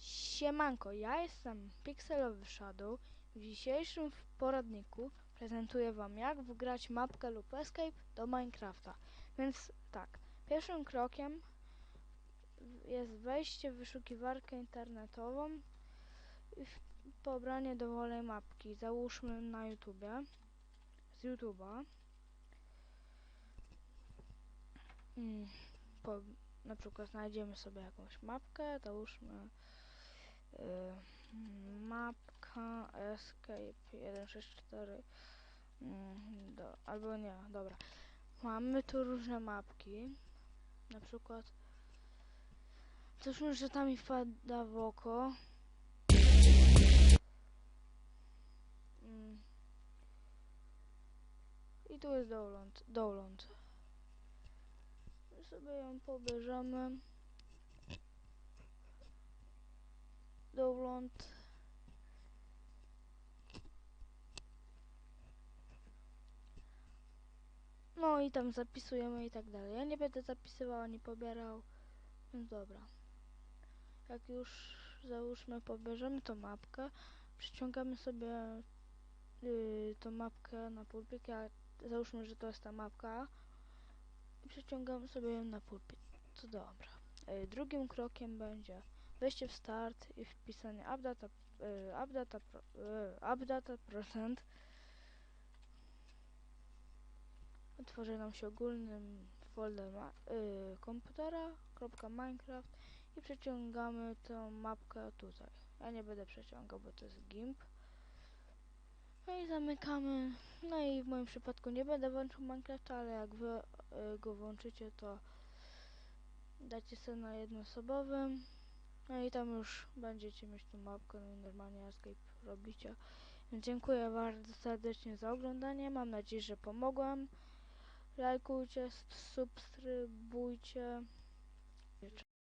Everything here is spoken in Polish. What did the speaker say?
Siemanko, ja jestem Pixelowy Shadow. W dzisiejszym poradniku prezentuję wam jak wgrać mapkę lub escape do Minecrafta. Więc tak, pierwszym krokiem jest wejście w wyszukiwarkę internetową i pobranie dowolnej mapki. Załóżmy na YouTubie, z YouTube'a. Mm, po, na przykład znajdziemy sobie jakąś mapkę, załóżmy y, mapka escape 164 mm, do, albo nie, dobra mamy tu różne mapki na przykład coś że tam mi wpada w oko tu jest download, download. My sobie ją pobierzemy. Download no i tam zapisujemy i tak dalej. Ja nie będę zapisywał ani pobierał. Więc dobra. Jak już załóżmy pobierzemy tą mapkę przyciągamy sobie yy, tą mapkę na pulpit ja, załóżmy, że to jest ta mapka i przyciągamy sobie ją na pulpit. To dobra. Yy, drugim krokiem będzie wejście w start i wpisanie updata, y, updata, y, updata procent. Otworzy nam się ogólny folder y, komputera .minecraft i przeciągamy tą mapkę tutaj. Ja nie będę przeciągał, bo to jest gimp no i zamykamy no i w moim przypadku nie będę włączył Minecrafta, ale jak wy y, go włączycie to dacie sobie na jednoosobowym no i tam już będziecie mieć tą mapkę, no i normalnie escape robicie. Więc dziękuję bardzo serdecznie za oglądanie. Mam nadzieję, że pomogłem. Lajkujcie, subskrybujcie.